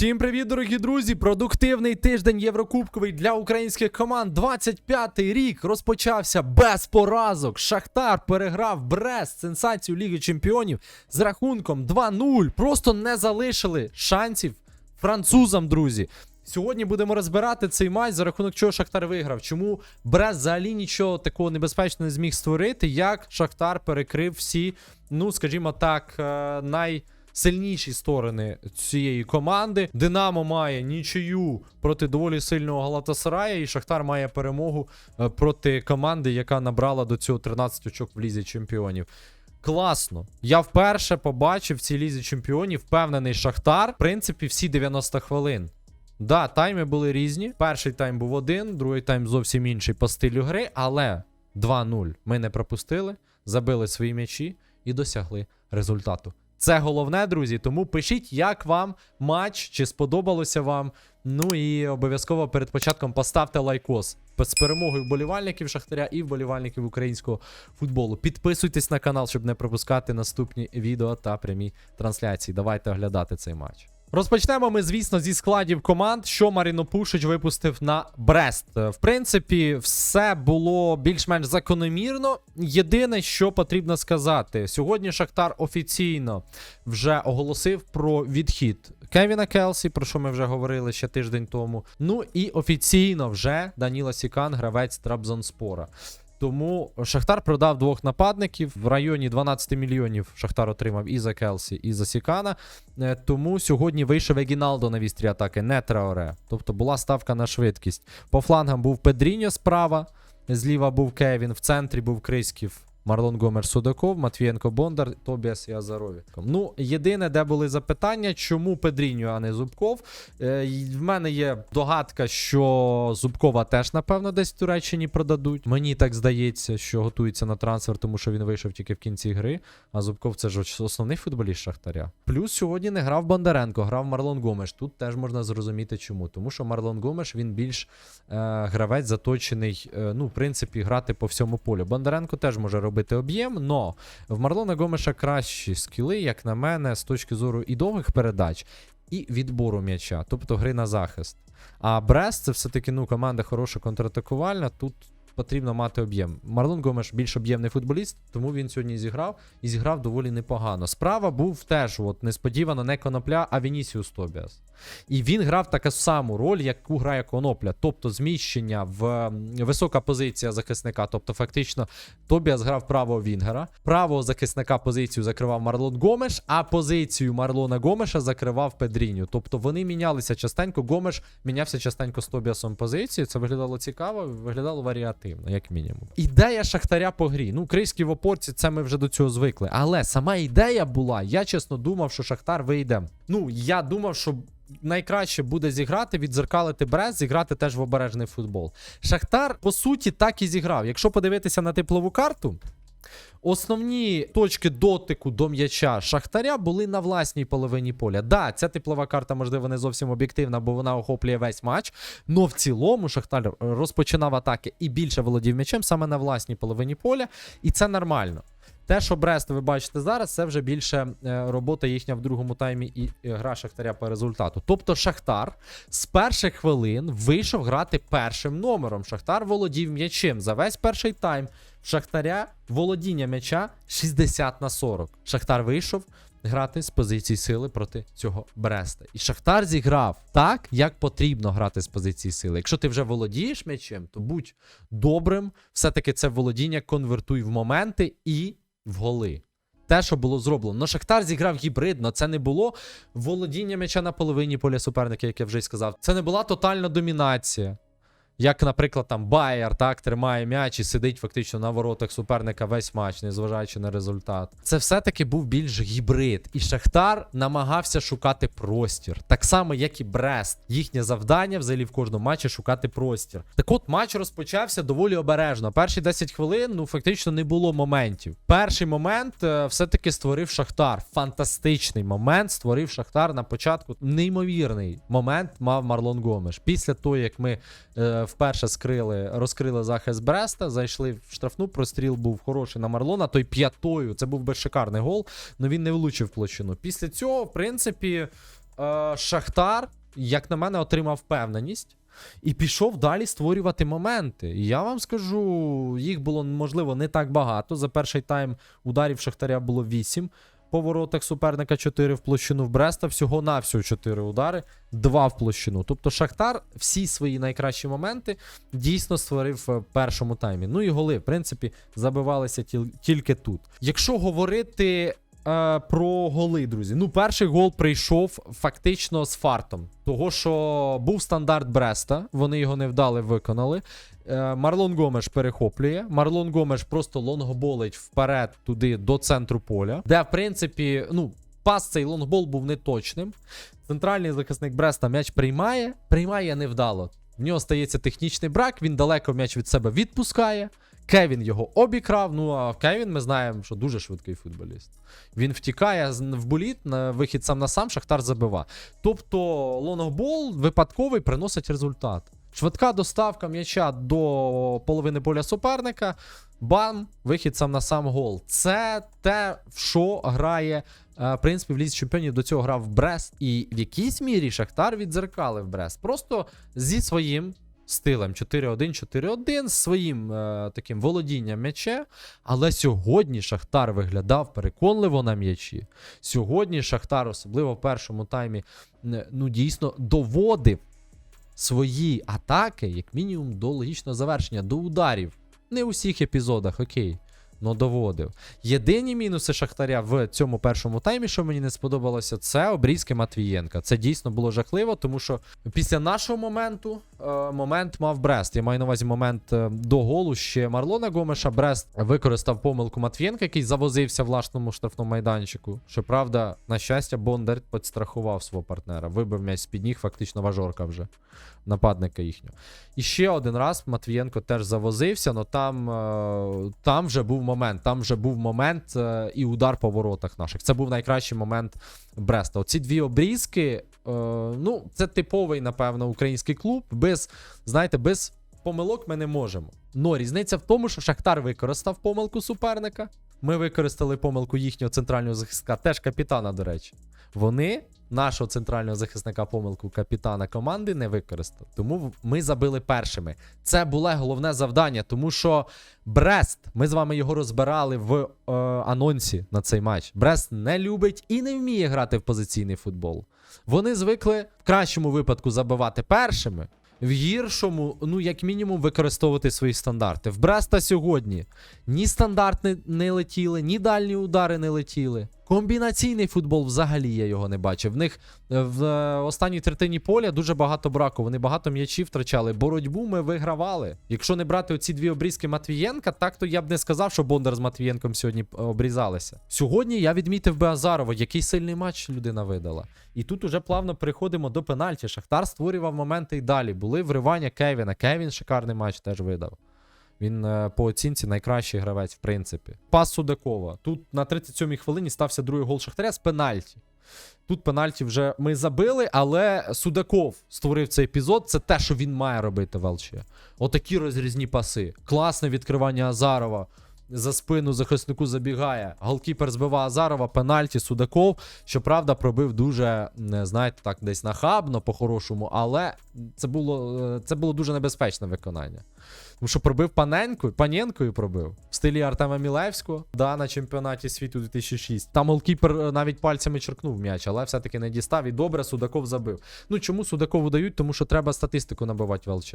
Всім привіт, дорогі друзі! Продуктивний тиждень Єврокубковий для українських команд. 25-й рік розпочався без поразок. Шахтар переграв Брест, сенсацію Ліги Чемпіонів з рахунком 2-0. Просто не залишили шансів французам, друзі. Сьогодні будемо розбирати цей матч, за рахунок чого Шахтар виграв. Чому Брест взагалі нічого такого небезпечного не зміг створити, як Шахтар перекрив всі, ну скажімо так, е, най. Сильніші сторони цієї команди. Динамо має нічию проти доволі сильного Галатасарая, і Шахтар має перемогу е, проти команди, яка набрала до цього 13 очок в лізі чемпіонів. Класно. Я вперше побачив в цій лізі чемпіонів впевнений Шахтар, в принципі, всі 90 хвилин. Да, тайми були різні. Перший тайм був один, другий тайм зовсім інший по стилю гри, але 2-0 ми не пропустили, забили свої м'ячі і досягли результату. Це головне, друзі. Тому пишіть, як вам матч, чи сподобалося вам. Ну і обов'язково перед початком поставте лайкос з перемогою вболівальників Шахтаря і вболівальників українського футболу. Підписуйтесь на канал, щоб не пропускати наступні відео та прямі трансляції. Давайте оглядати цей матч. Розпочнемо ми, звісно, зі складів команд, що Маріно Пушич випустив на Брест. В принципі, все було більш-менш закономірно. Єдине, що потрібно сказати, сьогодні Шахтар офіційно вже оголосив про відхід Кевіна Келсі, про що ми вже говорили ще тиждень тому. Ну і офіційно вже Даніла Сікан, гравець Трабзонспора. Тому Шахтар продав двох нападників в районі 12 мільйонів. Шахтар отримав і за Келсі, і за Сікана. Е, Тому сьогодні вийшов Егіналдо на вістрі атаки, не Траоре. Тобто була ставка на швидкість. По флангам був Педріньо справа, зліва був Кевін, в центрі був Криськів. Марлон Гомер Судаков, Матвієнко Бондар, Тобіас і Азарові. Ну, єдине, де були запитання, чому Педріньо, а не Зубков. Е, в мене є догадка, що Зубкова теж, напевно, десь в Туреччині продадуть. Мені так здається, що готується на трансфер, тому що він вийшов тільки в кінці гри. А Зубков це ж основний футболіст Шахтаря. Плюс сьогодні не грав Бондаренко, грав Марлон Гомеш. Тут теж можна зрозуміти, чому. Тому що Марлон Гомеш він більш е, гравець заточений, е, ну, в принципі, грати по всьому полю. Бондаренко теж може робити об'єм, но в Марлона Гомеша кращі скіли, як на мене, з точки зору і довгих передач, і відбору м'яча, тобто гри на захист. А Брест це все-таки ну, команда хороша контратакувальна. Тут потрібно мати об'єм. Марлон Гомеш більш об'ємний футболіст, тому він сьогодні зіграв і зіграв доволі непогано. Справа був теж от, несподівано не конопля, а Вінісіус Тобіас. І він грав таку саму роль, яку грає конопля, тобто зміщення в висока позиція захисника. Тобто, фактично, Тобіас грав правого Вінгера, правого захисника позицію закривав Марлон Гомеш, а позицію Марлона Гомеша закривав Педріню. Тобто вони мінялися частенько. Гомеш мінявся частенько з Тобіасом позиції. Це виглядало цікаво, виглядало варіативно, як мінімум. Ідея Шахтаря по грі. Ну, крийські в опорці, це ми вже до цього звикли. Але сама ідея була, я чесно думав, що Шахтар вийде. Ну, я думав, що. Найкраще буде зіграти, відзеркалити Брест, зіграти теж в обережний футбол. Шахтар, по суті, так і зіграв. Якщо подивитися на теплову карту, Основні точки дотику до м'яча Шахтаря були на власній половині поля. Да, ця теплова карта, можливо, не зовсім об'єктивна, бо вона охоплює весь матч. Но в цілому Шахтар розпочинав атаки і більше володів м'ячем саме на власній половині поля, і це нормально. Те, що Брест, ви бачите зараз, це вже більше е, робота їхня в другому таймі і е, гра Шахтаря по результату. Тобто Шахтар з перших хвилин вийшов грати першим номером. Шахтар володів м'ячем за весь перший тайм. Шахтаря володіння м'яча 60 на 40. Шахтар вийшов грати з позиції сили проти цього Бреста. І Шахтар зіграв так, як потрібно грати з позиції сили. Якщо ти вже володієш м'ячем, то будь добрим. Все-таки це володіння конвертуй в моменти і в голи. Те, що було зроблено. Но Шахтар зіграв гібридно. Це не було володіння м'яча на половині поля суперника, як я вже й сказав. Це не була тотальна домінація. Як, наприклад, там Байер так тримає м'яч і сидить фактично на воротах суперника весь матч, незважаючи на результат. Це все-таки був більш гібрид. І Шахтар намагався шукати простір. Так само, як і Брест. Їхнє завдання взагалі в кожному матчі шукати простір. Так от матч розпочався доволі обережно. Перші 10 хвилин, ну фактично не було моментів. Перший момент е, все-таки створив Шахтар. Фантастичний момент створив Шахтар на початку. Неймовірний момент мав Марлон Гомеш. Після того, як ми е, вперше скрили, розкрили захист Бреста, зайшли в штрафну. Простріл був хороший на Марлона. Той п'ятою. Це був би шикарний гол, але він не влучив площину. Після цього, в принципі. е, Шахтар, як на мене, отримав впевненість. І пішов далі створювати моменти. І я вам скажу, їх було можливо не так багато. За перший тайм ударів Шахтаря було 8. По воротах суперника 4 в площину в Бреста, всього навсього 4 удари, 2 в площину. Тобто Шахтар всі свої найкращі моменти дійсно створив в першому таймі. Ну і голи, в принципі, забивалися тіл- тільки тут. Якщо говорити е, про голи, друзі, ну перший гол прийшов фактично з фартом. Того, що був стандарт Бреста, вони його не вдали, виконали. Е, Марлон Гомеш перехоплює. Марлон Гомеш просто лонгболить вперед туди до центру поля, де, в принципі, ну. Пас цей лонгбол був неточним. Центральний захисник Бреста м'яч приймає, приймає невдало. В нього стається технічний брак, він далеко м'яч від себе відпускає. Кевін його обікрав. Ну а Кевін, ми знаємо, що дуже швидкий футболіст. Він втікає в боліт, на вихід сам на сам, Шахтар забива. Тобто лонгбол випадковий приносить результат. Швидка доставка м'яча до половини поля суперника. Бам, вихід сам на сам гол. Це те, в що грає, е, в принципі, в лізі чемпіонів до цього грав Брест. І в якійсь мірі Шахтар відзеркалив Брест. Просто зі своїм стилем 4-1, 4-1, з своїм е, таким володінням м'яче. Але сьогодні Шахтар виглядав переконливо на м'ячі. Сьогодні Шахтар, особливо в першому таймі, ну дійсно доводив свої атаки, як мінімум, до логічного завершення, до ударів. Не у всіх епізодах, окей. Но доводив. Єдині мінуси Шахтаря в цьому першому таймі, що мені не сподобалося, це обрізки Матвієнка. Це дійсно було жахливо, тому що після нашого моменту е, момент мав Брест. Я маю на увазі момент е, до голу ще Марлона Гомеша. Брест використав помилку Матвієнка, який завозився власному штрафному майданчику. Щоправда, на щастя, Бондар підстрахував свого партнера. Вибив м'яч з-під ніг, фактично важорка вже нападника їхнього. І ще один раз Матвієнко теж завозився, але там, е, там вже був момент. Там вже був момент е, і удар по воротах наших. Це був найкращий момент Бреста. Оці дві обрізки, е, ну, це типовий, напевно, український клуб. Без, знаєте, без помилок ми не можемо. Но різниця в тому, що Шахтар використав помилку суперника. Ми використали помилку їхнього центрального захисника, теж капітана, до речі. Вони нашого центрального захисника помилку капітана команди не використали. Тому ми забили першими. Це було головне завдання, тому що Брест, ми з вами його розбирали в е, анонсі на цей матч. Брест не любить і не вміє грати в позиційний футбол. Вони звикли в кращому випадку забивати першими. В гіршому, ну як мінімум, використовувати свої стандарти. В Бреста сьогодні ні стандарти не летіли, ні дальні удари не летіли. Комбінаційний футбол взагалі я його не бачив. В них е, в е, останній третині поля дуже багато браку. Вони багато м'ячів втрачали. Боротьбу ми вигравали. Якщо не брати оці дві обрізки Матвієнка, так то я б не сказав, що Бондар з Матвієнком сьогодні е, обрізалися. Сьогодні я відмітив би Азарова, який сильний матч людина видала. І тут уже плавно переходимо до пенальті. Шахтар створював моменти і далі. Були вривання Кевіна. Кевін шикарний матч теж видав. Він е, по оцінці найкращий гравець, в принципі. Пас Судакова. Тут на 37-й хвилині стався другий гол Шахтаря з пенальті. Тут пенальті вже ми забили, але Судаков створив цей епізод. Це те, що він має робити в ЛЧ. Отакі розрізні паси. Класне відкривання Азарова. За спину захиснику забігає. Голкіпер збиває Азарова, пенальті, Судаков. Щоправда, пробив дуже, знаєте, так, десь нахабно, по-хорошому, але це було, е, це було дуже небезпечне виконання. Тому що пробив Паненко, Паненкою пробив в стилі Артема Мілевського, да, на чемпіонаті світу 2006. Там голкіпер е, навіть пальцями черкнув м'яч, але все-таки не дістав. І добре, Судаков забив. Ну чому Судакову дають? Тому що треба статистику набивати в ЛЧ.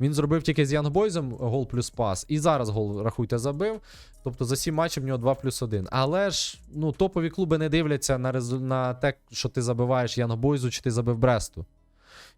Він зробив тільки з Янгбойзом гол плюс пас. І зараз гол, рахуйте, забив. Тобто за 7 матчів в нього 2 плюс 1. Але ж ну, топові клуби не дивляться на, резу... на те, що ти забиваєш Янгбойзу чи ти забив Бресту.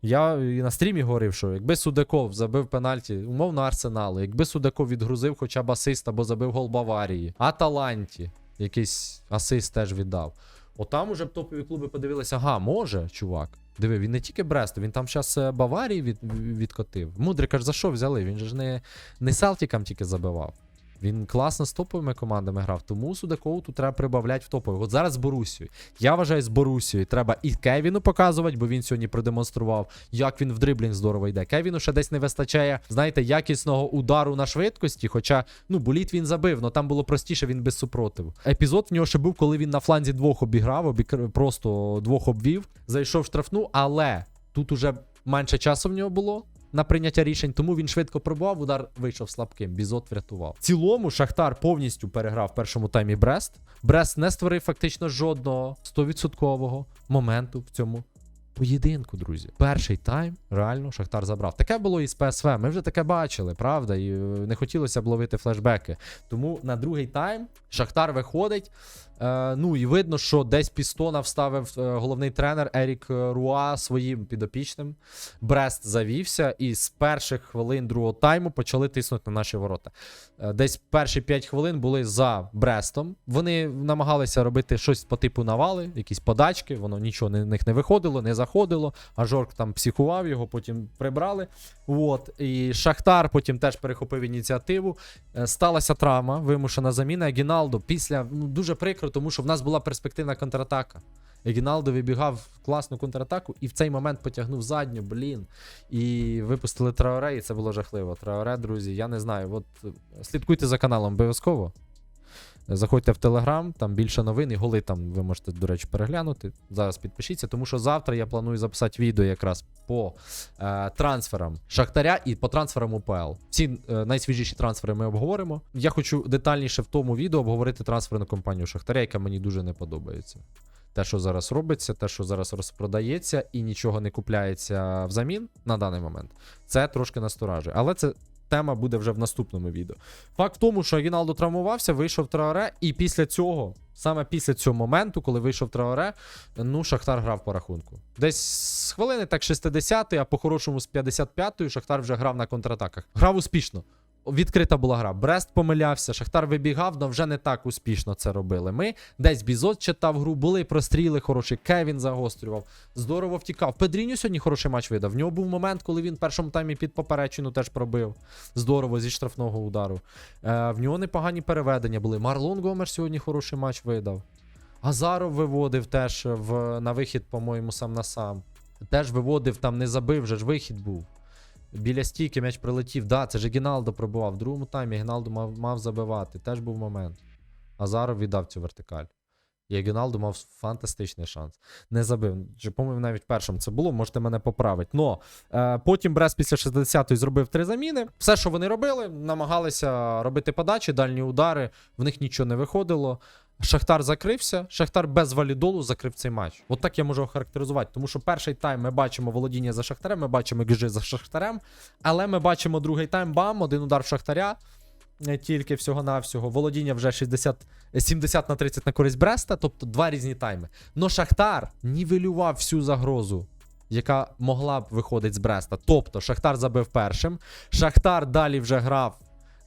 Я і на стрімі говорив, що якби Судаков забив пенальті, умовно Арсеналу, якби Судаков відгрузив хоча б асист або забив гол Баварії, Аталанті, якийсь асист теж віддав. Отам уже б топові клуби подивилися, ага, може, чувак. Диви, він не тільки Бресту, він там зараз Баварії від, відкотив. Мудрик аж за що взяли? Він же ж не, не Селтікам тільки забивав. Він класно з топовими командами грав, тому Судакову треба прибавляти в топові. От зараз з Борусією. Я вважаю, з Борусією треба і Кевіну показувати, бо він сьогодні продемонстрував, як він в дриблінг здорово йде. Кевіну ще десь не вистачає, знаєте, якісного удару на швидкості. Хоча, ну, боліт він забив, але там було простіше, він без супротиву. Епізод в нього ще був, коли він на фланзі двох обіграв, обікр... просто двох обвів, зайшов в штрафну, але тут уже менше часу в нього було на прийняття рішень, тому він швидко пробував, удар вийшов слабким. Бізот врятував. В цілому Шахтар повністю переграв в першому таймі Брест. Брест не створив фактично жодного 100% моменту в цьому. Поєдинку, друзі, перший тайм реально Шахтар забрав. Таке було і з ПСВ. Ми вже таке бачили, правда? І е, не хотілося б ловити флешбеки. Тому на другий тайм Шахтар виходить. Е, ну і видно, що десь пістона вставив е, головний тренер Ерік е, Руа своїм підопічним. Брест завівся, і з перших хвилин другого тайму почали тиснути на наші ворота. Е, Десь перші 5 хвилин були за Брестом. Вони намагалися робити щось по типу навали, якісь подачки. Воно нічого не, них не виходило, не заходило. А Жорк там психував його, потім прибрали. От. І Шахтар потім теж перехопив ініціативу. Е, Сталася травма, вимушена заміна. Гіналдо після ну, дуже прикро, тому що в нас була перспективна контратака. Гіналдо вибігав в класну контратаку і в цей момент потягнув задню, блін. І випустили Траоре, і це було жахливо. Траоре, друзі, я не знаю. От слідкуйте за каналом обов'язково. Заходьте в Телеграм, там більше новин і голи там ви можете, до речі, переглянути. Зараз підпишіться, тому що завтра я планую записати відео якраз по е, трансферам Шахтаря і по трансферам УПЛ. Всі е, найсвіжіші трансфери ми обговоримо. Я хочу детальніше в тому відео обговорити трансферну компанію Шахтаря, яка мені дуже не подобається. Те, що зараз робиться, те, що зараз розпродається і нічого не купляється взамін на даний момент, це трошки насторажує. Але це тема буде вже в наступному відео. Факт в тому, що Гіналдо травмувався, вийшов Траоре, і після цього, саме після цього моменту, коли вийшов Траоре, ну, Шахтар грав по рахунку. Десь з хвилини, так 60 а по-хорошому з 55-ї Шахтар вже грав на контратаках. Грав успішно. Відкрита була гра. Брест помилявся, Шахтар вибігав, але вже не так успішно це робили. Ми десь Бізот читав гру, були простріли хороші, Кевін загострював, здорово втікав. Педріню сьогодні хороший матч видав. В нього був момент, коли він в першому таймі під поперечину теж пробив. Здорово зі штрафного удару. Е, в нього непогані переведення були. Марлон Гомер сьогодні хороший матч видав. Азаров виводив теж в, на вихід, по-моєму, сам на сам. Теж виводив, там не забив, вже ж вихід був. Біля стійки м'яч прилетів. Да, це ж Гіналдо пробував. В другому таймі Гіналдо мав, мав забивати. Теж був момент. Азаров віддав цю вертикаль. І Гіналдо мав фантастичний шанс. Не забив. Чи, по-моєму, навіть в першому це було, можете мене поправити. Но е, потім Брест після 60-ї зробив три заміни. Все, що вони робили, намагалися робити подачі, дальні удари. В них нічого не виходило. Шахтар закрився. Шахтар без валідолу закрив цей матч. От так я можу охарактеризувати. Тому що перший тайм ми бачимо володіння за Шахтарем, ми бачимо гжи за Шахтарем. Але ми бачимо другий тайм, бам, один удар в Шахтаря. е, Тільки всього-навсього. Володіння вже 60, е, 70 на 30 на користь Бреста, тобто два різні тайми. Но Шахтар нівелював всю загрозу. Яка могла б виходити з Бреста. Тобто Шахтар забив першим. Шахтар далі вже грав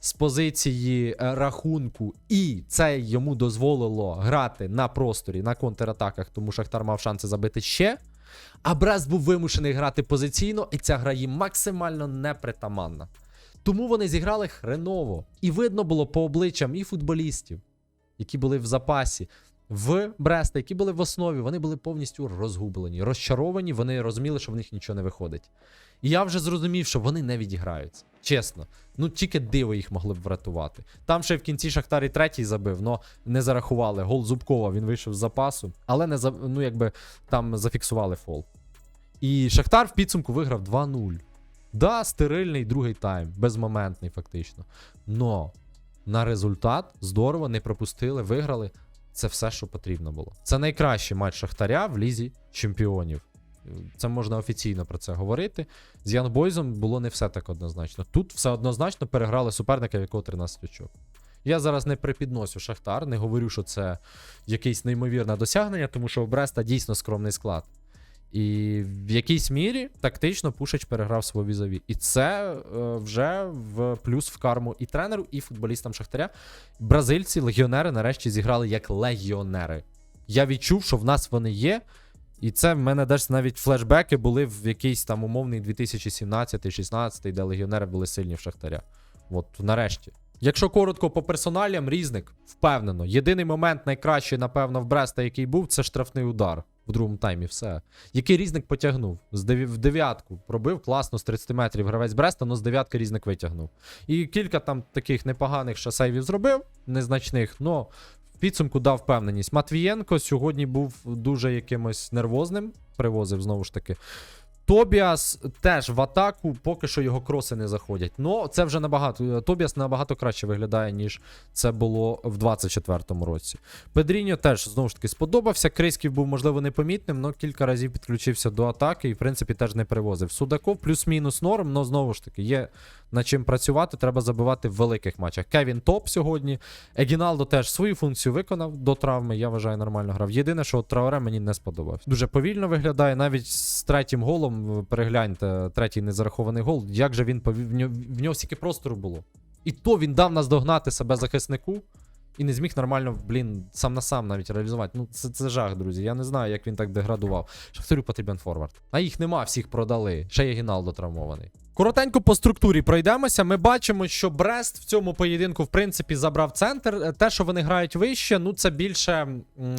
з позиції е, рахунку, і це йому дозволило грати на просторі, на контратаках, тому Шахтар мав шанси забити ще. А Брест був вимушений грати позиційно, і ця гра їм максимально непритаманна. Тому вони зіграли хреново. І видно було по обличчям і футболістів, які були в запасі. В Бреста, які були в основі, вони були повністю розгублені, розчаровані, вони розуміли, що в них нічого не виходить. І я вже зрозумів, що вони не відіграються. Чесно. Ну тільки диво їх могли б врятувати. Там ще в кінці Шахтар і третій забив, но не зарахували. Гол Зубкова він вийшов з запасу, але не ну, якби там зафіксували фол. І Шахтар в підсумку виграв 2-0. Да, стерильний другий тайм, безмоментний фактично. Но на результат здорово не пропустили, виграли. Це все, що потрібно було. Це найкращий матч Шахтаря в лізі чемпіонів. Це можна офіційно про це говорити. З Янбойзом було не все так однозначно. Тут все однозначно переграли суперника, в якого 13 очок. Я зараз не припідносю Шахтар, не говорю, що це якесь неймовірне досягнення, тому що у Бреста дійсно скромний склад. І в якійсь мірі тактично Пушич переграв свого візові. І це е, вже в плюс в карму і тренеру, і футболістам Шахтаря. Бразильці, легіонери, нарешті зіграли як легіонери. Я відчув, що в нас вони є. І це в мене десь навіть флешбеки були в якийсь там умовний 2017-16, де легіонери були сильні в Шахтаря. От нарешті. Якщо коротко по персоналям, різник впевнено. Єдиний момент найкращий, напевно, в Бреста, який був, це штрафний удар в другому таймі. Все. Який різник потягнув з дев... в дев'ятку. Пробив класно з 30 метрів гравець Бреста, але з дев'ятки різник витягнув. І кілька там таких непоганих ще сейвів зробив, незначних, але в підсумку дав впевненість. Матвієнко сьогодні був дуже якимось нервозним, привозив знову ж таки. Тобіас теж в атаку, поки що його кроси не заходять. Ну, це вже набагато. Тобіас набагато краще виглядає, ніж це було в 24-му році. Педріньо теж знову ж таки сподобався. Крисків був, можливо, непомітним, але кілька разів підключився до атаки і, в принципі, теж не привозив. Судаков плюс-мінус норм, але знову ж таки, є над чим працювати, треба забивати в великих матчах. Кевін топ сьогодні. Егіналдо теж свою функцію виконав до травми. Я вважаю, нормально грав. Єдине, що Траоре мені не сподобався. Дуже повільно виглядає. Навіть з третім голом, е, перегляньте, третій незарахований гол. Як же він повів? В нього, стільки простору було. І то він дав наздогнати себе захиснику. І не зміг нормально, блін, сам на сам навіть реалізувати. Ну, це, це жах, друзі. Я не знаю, як він так деградував. Шахтарю потрібен форвард. А їх нема, всіх продали. Ще є Гіналдо травмований. Коротенько по структурі пройдемося. Ми бачимо, що Брест в цьому поєдинку, в принципі, забрав центр. Е, Те, що вони грають вище, ну це більше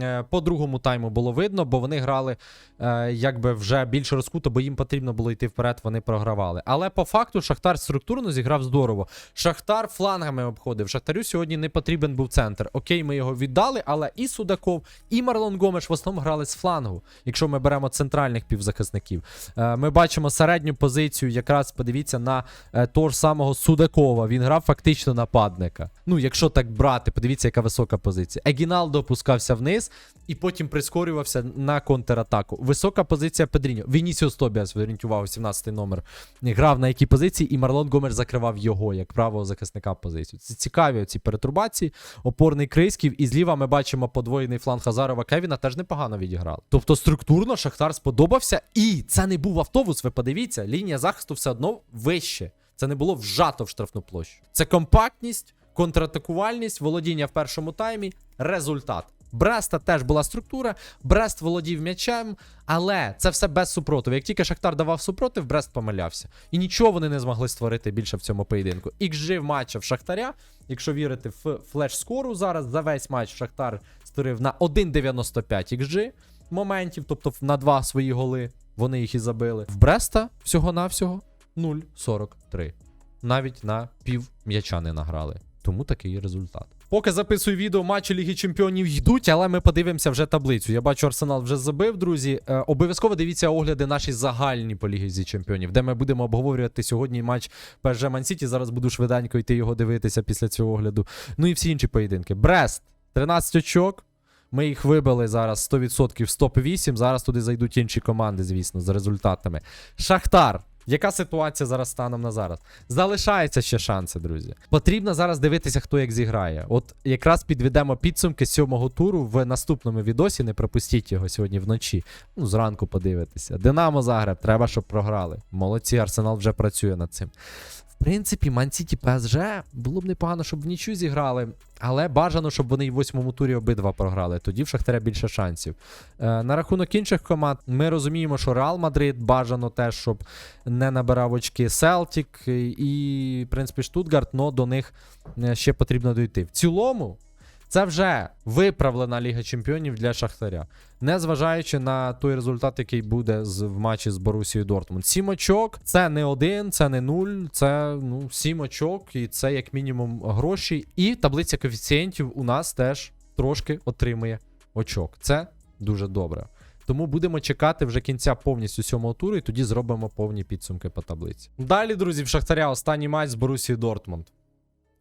е, по другому тайму було видно, бо вони грали е, якби вже більш розкуто, бо їм потрібно було йти вперед, вони програвали. Але по факту Шахтар структурно зіграв здорово. Шахтар флангами обходив. Шахтарю сьогодні не потрібен був центр. Окей, ми його віддали, але і Судаков, і Марлон Гомеш в основному грали з флангу, якщо ми беремо центральних півзахисників. Ми бачимо середню позицію, якраз подивіться на е, того ж самого Судакова. Він грав фактично нападника. Ну, якщо так брати, подивіться, яка висока позиція. Егінал допускався вниз і потім прискорювався на контратаку. Висока позиція Педріньо. Вінісіус Тобіас орієнтував 17-й номер. Грав на якій позиції, і Марлон Гомер закривав його як правого захисника позицію. Це цікаві ці перетурбації. Опорний Крисків, і зліва ми бачимо подвоєний фланг Хазарова Кевіна теж непогано відіграли. Тобто структурно Шахтар сподобався, і це не був автобус. Ви подивіться, лінія захисту все одно вище. Це не було вжато в штрафну площу. Це компактність, контратакувальність, володіння в першому таймі, результат. Бреста теж була структура, Брест володів м'ячем, але це все без супротиву. Як тільки Шахтар давав супротив, Брест помилявся. І нічого вони не змогли створити більше в цьому поєдинку. XG в матча в Шахтаря, якщо вірити в флеш-скору зараз, за весь матч Шахтар створив на 1,95 XG моментів, тобто на два свої голи. Вони їх і забили. В Бреста всього-навсього 0,43. Навіть на пів м'яча не награли. Тому такий результат. Поки записую відео, матчі Ліги Чемпіонів йдуть, але ми подивимося вже таблицю. Я бачу, Арсенал вже забив, друзі. Е, обов'язково дивіться огляди наші загальні по Лізі Чемпіонів, де ми будемо обговорювати сьогодні матч ПСЖ Мансіті. Зараз буду швиденько йти його дивитися після цього огляду. Ну і всі інші поєдинки. Брест 13 очок. Ми їх вибили зараз 100% з топ-8. Зараз туди зайдуть інші команди, звісно, з результатами. Шахтар. Яка ситуація зараз станом на зараз? Залишаються ще шанси, друзі. Потрібно зараз дивитися, хто як зіграє. От якраз підведемо підсумки сьомого туру в наступному відосі. Не пропустіть його сьогодні вночі. Ну, зранку подивитися. Динамо Загреб, треба, щоб програли. Молодці, Арсенал вже працює над цим. Принципі, Мансіті ПСЖ було б непогано, щоб в нічю зіграли, але бажано, щоб вони й в восьмому турі обидва програли. Тоді в Шахтаря більше шансів. Е, на рахунок інших команд, ми розуміємо, що Реал Мадрид бажано теж, щоб не набирав очки Селтік і, в принципі, Штутгарт, але до них е, ще потрібно дойти. В цілому, це вже виправлена Ліга Чемпіонів для Шахтаря. Незважаючи на той результат, який буде з, в матчі з Борусією Дортмунд. Сім очок це не один, це не нуль, це ну, сім очок, і це як мінімум гроші. І таблиця коефіцієнтів у нас теж трошки отримує очок. Це дуже добре. Тому будемо чекати вже кінця повністю сьомого туру, і тоді зробимо повні підсумки по таблиці. Далі, друзі, в Шахтаря останній матч з Борусією Дортмунд.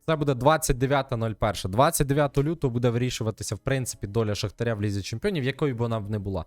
Це буде 29.01. 29 лютого буде вирішуватися, в принципі, доля Шахтаря в Лізі Чемпіонів, якою б вона б не була.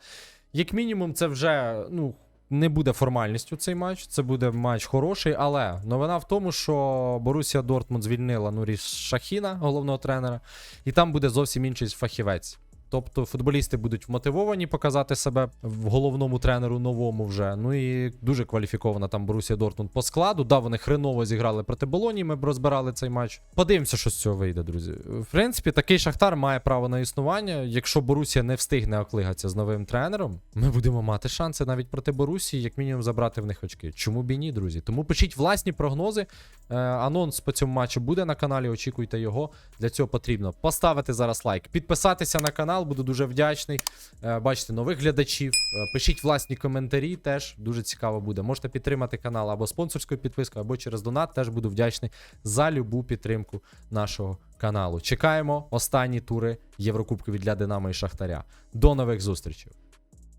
Як мінімум, це вже ну, не буде формальністю цей матч. Це буде матч хороший, але новина в тому, що Борусія Дортмунд звільнила Нурі Шахіна, головного тренера, і там буде зовсім інший фахівець. Тобто футболісти будуть вмотивовані показати себе в головному тренеру новому вже. Ну і дуже кваліфікована там Борусія Дортмунд по складу. Да, вони хреново зіграли проти Болоні. Ми б розбирали цей матч. Подивимося, що з цього вийде, друзі. В принципі, такий шахтар має право на існування. Якщо Борусія не встигне оклигатися з новим тренером, ми будемо мати шанси навіть проти Борусії, як мінімум, забрати в них очки. Чому б і ні, друзі? Тому пишіть власні прогнози. Е, анонс по цьому матчу буде на каналі. Очікуйте його. Для цього потрібно поставити зараз лайк, підписатися на канал, буду дуже вдячний. Е, бачите нових глядачів. Е, пишіть власні коментарі, теж дуже цікаво буде. Можете підтримати канал або спонсорською підпискою, або через донат. Теж буду вдячний за любу підтримку нашого каналу. Чекаємо останні тури Єврокубкові для Динамо і Шахтаря. До нових зустрічей!